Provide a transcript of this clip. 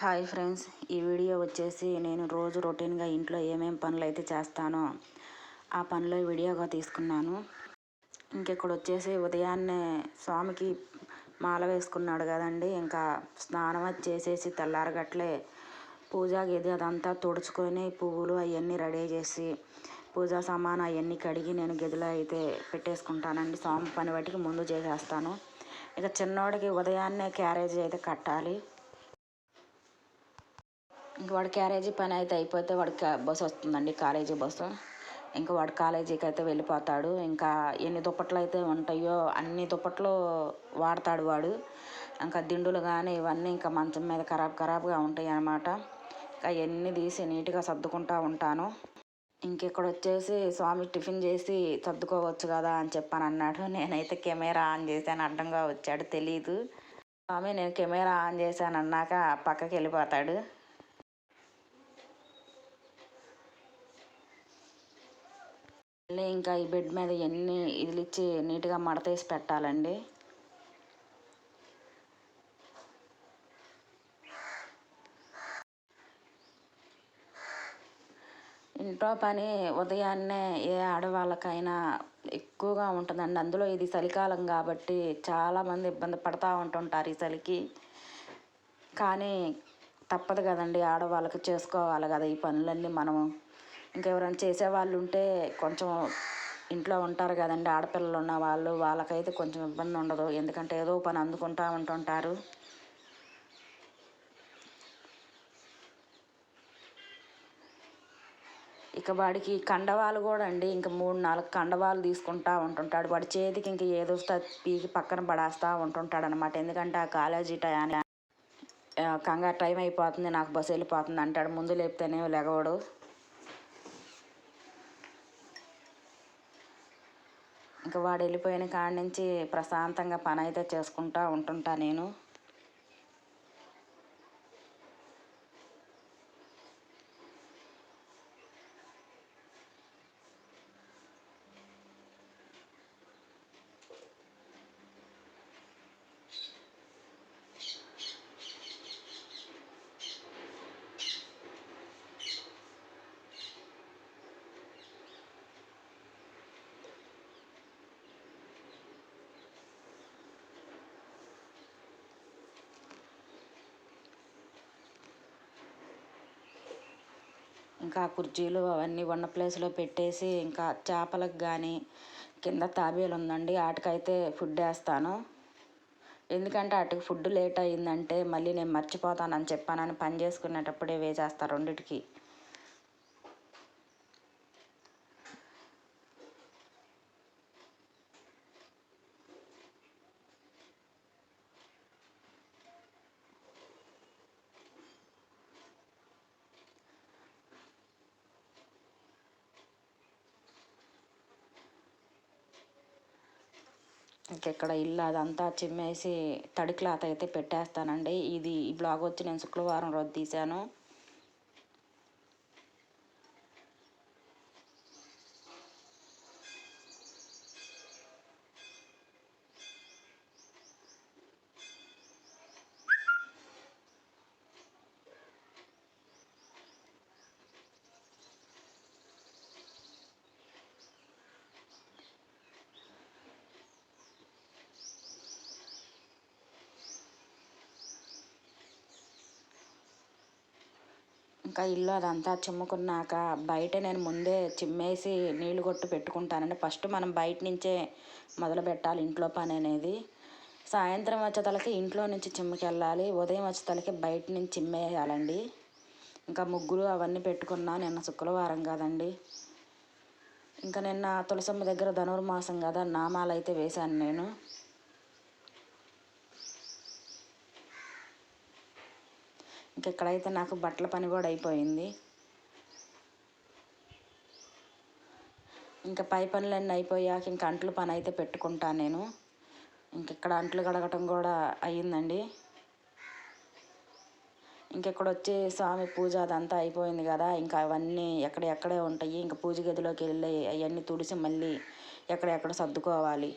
Hi friends ఈ video వచ్చేసి నేను రోజు రొటీన్గా ఇంట్లో ఏమేమి పనులు అయితే చేస్తానో ఆ పనులు వీడియోగా తీసుకున్నాను. ఇంకెక్కడ వచ్చేసి ఉదయాన్నే స్వామికి మాల వేసుకున్నాడు కదండి. ఇంకా స్నానం చేసేసి తెల్లారగట్లే పూజా గది అదంతా తుడుచుకొని పువ్వులు అవన్నీ రెడీ చేసి పూజా సామాన్ అవన్నీ కడిగి నేను గదిలో అయితే పెట్టేసుకుంటానండి. స్వామి పని బట్టికి ముందు చేసేస్తాను. ఇక చిన్నోడికి ఉదయాన్నే క్యారేజీ అయితే కట్టాలి. ఇంక వాడి క్యారేజీ పని అయితే అయిపోతే వాడికి బస్సు వస్తుందండి కాలేజీ బస్సు. ఇంకా వాడు కాలేజీకి అయితే వెళ్ళిపోతాడు. ఇంకా ఎన్ని దుప్పట్లు అయితే ఉంటాయో అన్ని దుప్పట్లు వాడతాడు వాడు. ఇంకా దిండులు కానీ ఇవన్నీ ఇంకా మంచం మీద ఖరాబ్ ఖరాబ్గా ఉంటాయి అన్నమాట. ఇంకా అవన్నీ తీసి నీట్గా సర్దుకుంటూ ఉంటాను. ఇంకెక్కడ వచ్చేసి స్వామి టిఫిన్ చేసి సర్దుకోవచ్చు కదా అని చెప్పాను అన్నాడు. నేనైతే కెమెరా ఆన్ చేశాను అడ్డంగా వచ్చాడు తెలీదు. స్వామి నేను కెమెరా ఆన్ చేశాను అన్నాక పక్కకి వెళ్ళిపోతాడు. మళ్ళీ ఇంకా ఈ బెడ్ మీద ఎన్ని ఇదిలిచ్చి నీట్గా మడతేసి పెట్టాలండి. ఇంట్లో పని ఉదయాన్నే ఏ ఆడవాళ్ళకైనా ఎక్కువగా ఉంటుందండి. అందులో ఇది చలికాలం కాబట్టి చాలామంది ఇబ్బంది పడుతూ ఉంటుంటారు ఈ చలికి. కానీ తప్పదు కదండి ఆడవాళ్ళకి చేసుకోవాలి కదా ఈ పనులన్నీ మనము. ఇంకెవరైనా చేసేవాళ్ళు ఉంటే కొంచెం ఇంట్లో ఉంటారు కదండి ఆడపిల్లలు ఉన్న వాళ్ళు వాళ్ళకైతే కొంచెం ఇబ్బంది ఉండదు. ఎందుకంటే ఏదో పని అందుకుంటూ ఉంటుంటారు ఇక వాడికి కండవాలు కూడా అండి ఇంకా మూడు నాలుగు కండవాలు తీసుకుంటా ఉంటుంటాడు. వాడి చేతికి ఇంక ఏదో పీకి పక్కన పడేస్తూ ఉంటుంటాడు అనమాట ఎందుకంటే ఆ కాలేజీ టైం కంగారు టైం అయిపోతుంది నాకు బస్సు వెళ్ళిపోతుంది అంటాడు. ముందు లేపితేనే లేగవాడు ఇంకా వాడు వెళ్ళిపోయిన కాడ నుంచి ప్రశాంతంగా పని అయితే చేసుకుంటూ ఉంటుంటా నేను. ఇంకా కుర్చీలు అవన్నీ ఉన్న ప్లేస్లో పెట్టేసి ఇంకా చేపలకు కానీ కింద తాబేలు ఉందండి. వాటికైతే ఫుడ్ వేస్తాను. ఎందుకంటే వాటికి ఫుడ్ లేట్ అయ్యిందంటే మళ్ళీ నేను మర్చిపోతానని చెప్పానని పని చేసుకునేటప్పుడే వేసేస్తారు రెండిటికి. ఇంకెక్కడ ఇల్లు అదంతా చిమ్మేసి తడి క్లాత్ అయితే పెట్టేస్తానండి. ఇది ఈ బ్లాగ్ వచ్చి నేను శుక్రవారం రోజు తీశాను. ఇంకా ఇల్లు అదంతా చిమ్ముకున్నాక బయట నేను ముందే చిమ్మేసి నీళ్ళు కొట్టు పెట్టుకుంటానండి. ఫస్ట్ మనం బయట నుంచే మొదలు పెట్టాలి ఇంట్లో పని అనేది. సాయంత్రం వచ్చేతలకి ఇంట్లో నుంచి చిమ్మకెళ్ళాలి. ఉదయం వచ్చేతలకి బయట నుంచి చిమ్మేయాలండి. ఇంకా ముగ్గులు అవన్నీ పెట్టుకున్నా నిన్న శుక్రవారం కాదండి. ఇంకా నిన్న తులసమ్మ దగ్గర ధనుర్మాసం కదా నామాలు అయితే వేశాను నేను. ఇంక ఇక్కడైతే నాకు బట్టల పని కూడా అయిపోయింది. ఇంకా పై పనులన్నీ అయిపోయాక ఇంకా అంట్లు పని అయితే పెట్టుకుంటాను నేను. ఇంక ఇక్కడ అంట్లు కడగటం కూడా అయ్యిందండి. ఇంకెక్కడ వచ్చి స్వామి పూజ అదంతా అయిపోయింది కదా ఇంకా అవన్నీ ఎక్కడెక్కడే ఉంటాయి. ఇంకా పూజ గదిలోకి వెళ్ళి అవన్నీ తుడిసి మళ్ళీ ఎక్కడెక్కడ సర్దుకోవాలి.